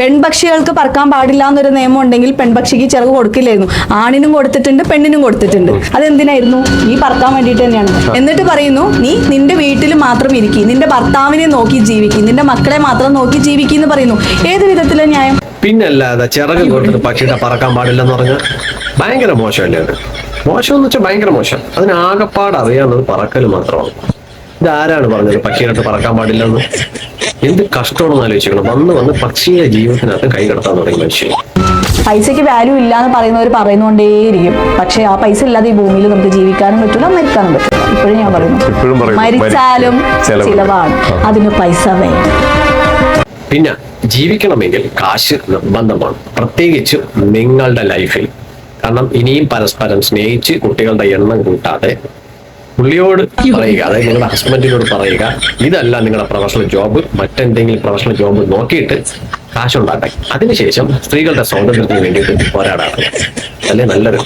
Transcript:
പെൺപക്ഷികൾക്ക് പറക്കാൻ പാടില്ല എന്നൊരു നിയമം ഉണ്ടെങ്കിൽ പെൺപക്ഷിക്ക് ചിറക് കൊടുക്കില്ലായിരുന്നു. ആണിനും കൊടുത്തിട്ടുണ്ട് പെണ്ണിനും കൊടുത്തിട്ടുണ്ട്. അതെന്തിനായിരുന്നു? നീ പറക്കാൻ വേണ്ടിയിട്ട് തന്നെയാണ്. എന്നിട്ട് പറയുന്നു നീ നിന്റെ വീട്ടിൽ മാത്രം ഇരിക്കും നിന്റെ ഭർത്താവിനെ നോക്കി ജീവിക്കും നിന്റെ മക്കളെ മാത്രം നോക്കി ജീവിക്കും എന്ന് പറയുന്നു. ഏത് വിധത്തിലെ ന്യായം? പിന്നല്ലാതെ ചിറക് കൊടുത്തിട്ട് പക്ഷിയുടെ പറക്കാൻ പാടില്ല എന്ന് പറഞ്ഞാൽ ഭയങ്കര മോശമല്ലേ അത് മോശം എന്ന് വെച്ചാൽ ഭയങ്കര മോശം. അതിന് ആകപ്പാട് അറിയാവുന്നത് പറക്കൽ മാത്രമാണ്. ഇതാരാണ് പറഞ്ഞത് പക്ഷിയുടെ പറക്കാൻ പാടില്ലെന്ന്? എന്ത് കഷ്ടമാണെന്ന് ആലോചിക്കണം. വന്ന് വന്ന് പക്ഷിയെ ജീവിതത്തിനകത്ത് കൈ കടത്താൻ തുടങ്ങി മനുഷ്യൻ പൈസയ്ക്ക് വാല്യൂ ഇല്ല എന്ന് പറയുന്നവർ പറയുന്നുകൊണ്ടേയിരിക്കും പക്ഷെ ആ പൈസ ഇല്ലാതെ ഈ ഭൂമിയിൽ നമുക്ക് ജീവിക്കാനും പറ്റില്ല മരിക്കാനും പറ്റില്ല ഇപ്പോഴും ഞാൻ പറയുന്നു. മരിച്ചാലും ചിലവാണ്. അതിന് പൈസ വേണം. പിന്നെ ജീവിക്കണമെങ്കിൽ കാശ് നിർബന്ധമാണ്. പ്രത്യേകിച്ച് നിങ്ങളുടെ ലൈഫിൽ കാരണം ഇനിയും പരസ്പരം സ്നേഹിച്ച് കുട്ടികളുടെ എണ്ണം കൂട്ടാതെ പുള്ളിയോട് പറയുക അതായത് നിങ്ങളുടെ ഹസ്ബൻഡിനോട് പറയുക ഇതല്ല നിങ്ങളുടെ പ്രൊഫഷണൽ ജോബ് മറ്റെന്തെങ്കിലും പ്രൊഫഷണൽ ജോബ് നോക്കിയിട്ട് കാശുണ്ടാക്കാൻ. അതിനുശേഷം സ്ത്രീകളുടെ സ്വാതന്ത്ര്യത്തിന് വേണ്ടിയിട്ട് പോരാടാറുണ്ട് അല്ലെ? നല്ലത്